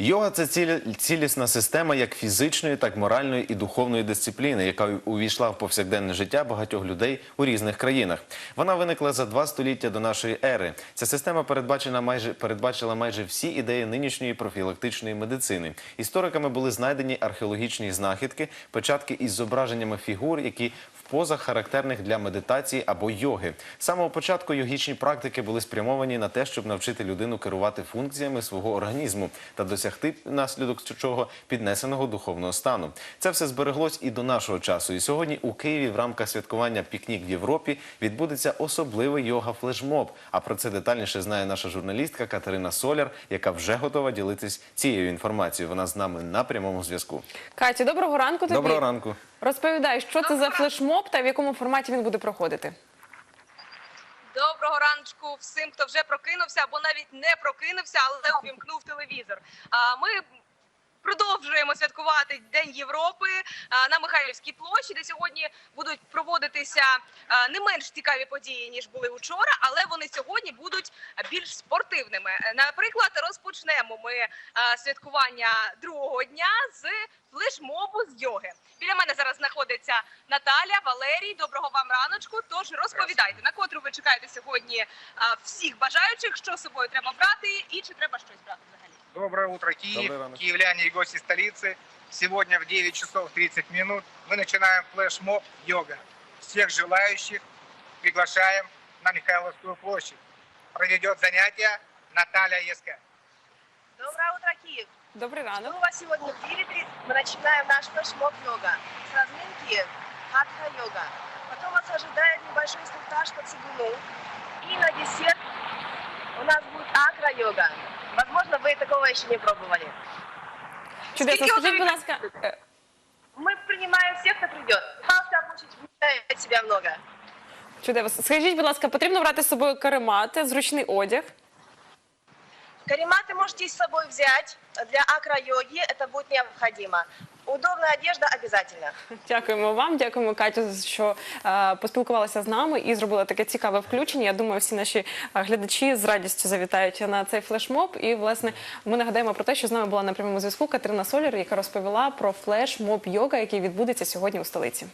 Йога це цілі- цілісна система як фізичної, так і моральної і духовної дисципліни, яка увійшла в повсякденне життя багатьох людей у різних країнах. Вона виникла за два століття до нашої ери. Ця система передбачена майже передбачила майже всі ідеї нинішньої профілактичної медицини. Істориками були знайдені археологічні знахідки, печатки із зображеннями фігур, які в позах характерних для медитації або йоги. З самого початку йогічні практики були спрямовані на те, щоб навчити людину керувати функціями свого організму та досягти наслідок чого піднесеного духовного стану. Це все збереглось і до нашого часу. І сьогодні у Києві в рамках святкування пікнік в Європі відбудеться особливий йога флешмоб. А про це детальніше знає наша журналістка Катерина Соляр, яка вже готова ділитись цією інформацією. Вона з нами на прямому зв'язку. Катю, доброго ранку тобі. Доброго ранку. Розповідай, що це за флешмоб та в якому форматі він буде проходити. Доброго ранку всім, хто вже прокинувся або навіть не прокинувся, але увімкнув телевізор. А ми продовжуємо святкувати День Європи на Михайлівській площі, де сьогодні будуть проводитися не менш цікаві події ніж були вчора, але вони сьогодні будуть більш спортивними. Наприклад, розпочнемо ми святкування другого дня з флешмобу з йоги. Біля мене зараз знаходиться Наталя, Валерій. Доброго вам раночку. Тож розповідайте, на котру ви чекаєте сьогодні а, всіх бажаючих, що з собою треба брати, і чи треба щось брати взагалі. Доброе утро, Киев, Доброе утро. киевляне и гости столицы. Сегодня в 9 часов 30 минут мы начинаем флешмоб йога. Всех желающих приглашаем на Михайловскую площадь. Проведет занятия Наталья Еска. Доброе утро, Киев! Добрий Жду ранок. вас сегодня в 9.30. Мы начинаем наш флешмоб йога с разминки хатха йога. Потом вас ожидает небольшой инструктаж по цигуну. И на десерт у нас будет акра йога. Возможно, вы такого еще не пробовали. Чудесно. Скільки Скажіть, будь ласка, Мы принимаем всех, кто придет. Пожалуйста, обучить себя много. чудесно. Скажіть, будь ласка, потрібно брати з собою каремати, зручний одяг. Карематы можете с собой взять. Для акро-йоги это будет необходимо. Удобная одежда обязательно. Дякуємо вам, дякуємо Катю, що е, поспілкувалася з нами і зробила таке цікаве включення. Я думаю, всі наші е, глядачі з радістю завітають на цей флешмоб. І власне ми нагадаємо про те, що з нами була на прямому зв'язку Катерина Соляр, яка розповіла про флешмоб йога, який відбудеться сьогодні у столиці.